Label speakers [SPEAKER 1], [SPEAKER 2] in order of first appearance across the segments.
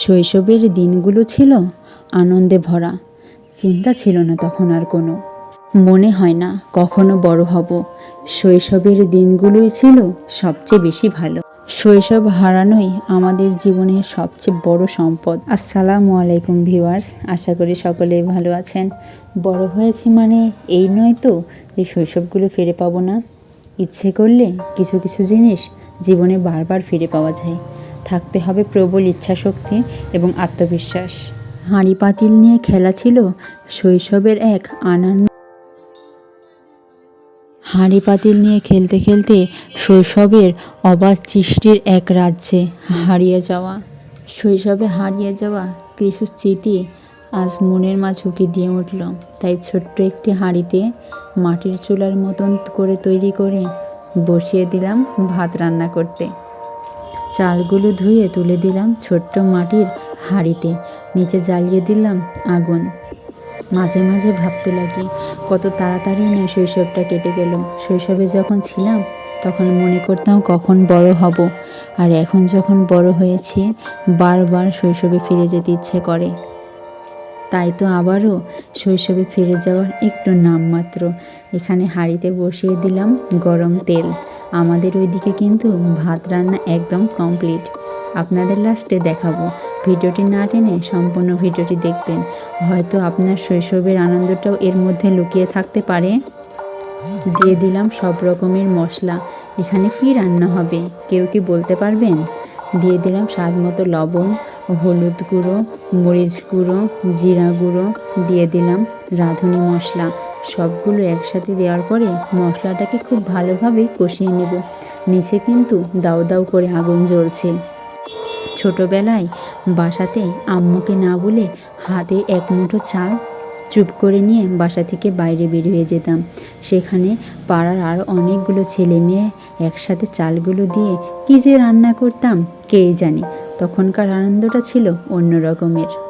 [SPEAKER 1] শৈশবের দিনগুলো ছিল আনন্দে ভরা। চিন্তা ছিল না তখন আর কোনো। মনে হয় না কখনো বড় হব। শৈশবের দিনগুলোই ছিল সবচেয়ে বেশি ভালো। শৈশব হারানোই আমাদের জীবনের সবচেয়ে বড় সম্পদ। আসসালামু আলাইকুম ভিউয়ার্স, আশা করি সকলেই ভালো আছেন। বড় হয়েছি মানে এই নয় তো যে শৈশবগুলো ফিরে পাবো না। ইচ্ছে করলে কিছু কিছু জিনিস জীবনে বারবার ফিরে পাওয়া যায়। থাকতে হবে প্রবল ইচ্ছাশক্তি এবং আত্মবিশ্বাস। হাঁড়ি পাতিল নিয়ে খেলা ছিল শৈশবের এক আনন্দ। হাঁড়ি পাতিল নিয়ে খেলতে খেলতে শৈশবের অবাধ সৃষ্টির এক রাজ্যে হারিয়ে যাওয়া। শৈশবে হারিয়ে যাওয়া কিছু স্মৃতি আজ মনের মা ঝুঁকি দিয়ে উঠল। তাই ছোট্ট একটি হাঁড়িতে মাটির চুলার মতন করে তৈরি করে বসিয়ে দিলাম ভাত রান্না করতে। চালগুলো ধুয়ে তুলে দিলাম ছোট্ট মাটির হাঁড়িতে। নিচে জ্বালিয়ে দিলাম আগুন। মাঝে মাঝে ভাবতে লাগি, কত তাড়াতাড়ি না শৈশবটা কেটে গেল। শৈশবে যখন ছিলাম, তখন মনে করতাম কখন বড় হব। আর এখন যখন বড় হয়েছি, বারবার শৈশবে ফিরে যেতে ইচ্ছে করে। তাই তো আবারও শৈশবে ফিরে যাওয়ার একটু নামমাত্র। এখানে হাঁড়িতে বসিয়ে দিলাম গরম তেল। আমাদের ওইদিকে কিন্তু ভাত রান্না একদম কমপ্লিট আপনাদের লাস্টে দেখাবো। ভিডিওটি না টেনে সম্পূর্ণ ভিডিওটি দেখবেন। হয়তো আপনার শৈশবের আনন্দটাও এর মধ্যে লুকিয়ে থাকতে পারে। দিয়ে দিলাম সব রকমের মশলা। এখানে কি রান্না হবে? কেউ কি বলতে পারবেন? দিয়ে দিলাম স্বাদ মতো লবণ, হলুদ গুঁড়ো, মরিচ গুঁড়ো, জিরা গুঁড়ো। দিয়ে দিলাম রাঁধুনি মশলা। সবগুলো একসাথে দেওয়ার পরে মশলাটাকে খুব ভালোভাবে কষিয়ে নেব। নিচে কিন্তু দাউ দাউ করে আগুন জ্বলছে। ছোটবেলায় বাসাতে আম্মুকে না বলে হাতে এক মুঠো চাল চুপ করে নিয়ে বাসা থেকে বাইরে বেরিয়ে যেতাম। সেখানে পাড়ার আরও অনেকগুলো ছেলে মেয়ে একসাথে চালগুলো দিয়ে কী যে রান্না করতাম, কে জানে? তখনকার আনন্দটা ছিল অন্য রকমের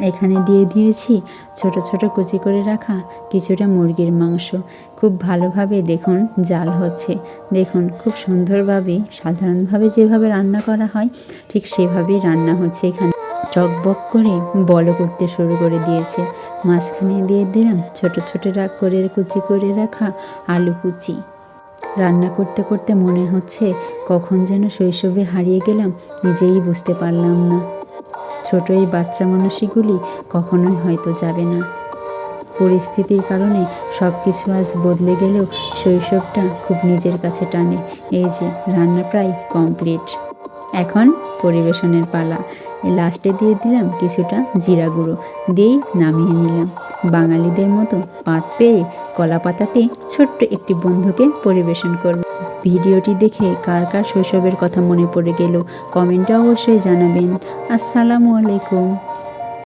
[SPEAKER 1] এখানে দিয়ে দিয়েছি ছোট ছোট কুচি করে রাখা কিছুটা মুরগির মাংস। খুব ভালোভাবে দেখুন জাল হচ্ছে। দেখুন খুব সুন্দরভাবে, সাধারণভাবে যেভাবে রান্না করা হয়, ঠিক সেভাবেই রান্না হচ্ছে এখানে। চকবক করে বল করতে শুরু করে দিয়েছে। মাঝখানে দিয়ে দিলাম ছোট ছোট রাগ করে কুচি করে রাখা আলু কুচি। রান্না করতে করতে মনে হচ্ছে কখন যেন শৈশবে হারিয়ে গেলাম, নিজেই বুঝতে পারলাম না। ছোট এই বাচ্চা মানুষগুলি কখনোই হয়তো যাবে না। পরিস্থিতির কারণে সব কিছু আজ বদলে গেলেও শৈশবটা খুব নিজের কাছে টানে। এই যে, রান্না প্রায় কমপ্লিট। এখন পরিবেশনের পালা। লাস্টে দিয়ে দিলাম কিছুটা জিরা গুঁড়ো। দিয়েই নামিয়ে নিলাম। বাঙালিদের মতো পাত পেয়ে কলা পাতাতে ছোট্ট একটি বন্ধুকে পরিবেশন করব। ভিডিওটি দেখে কার কার শৈশবের কথা মনে পড়ে গেল কমেন্টে অবশ্যই জানাবেন। আসসালামু আলাইকুম।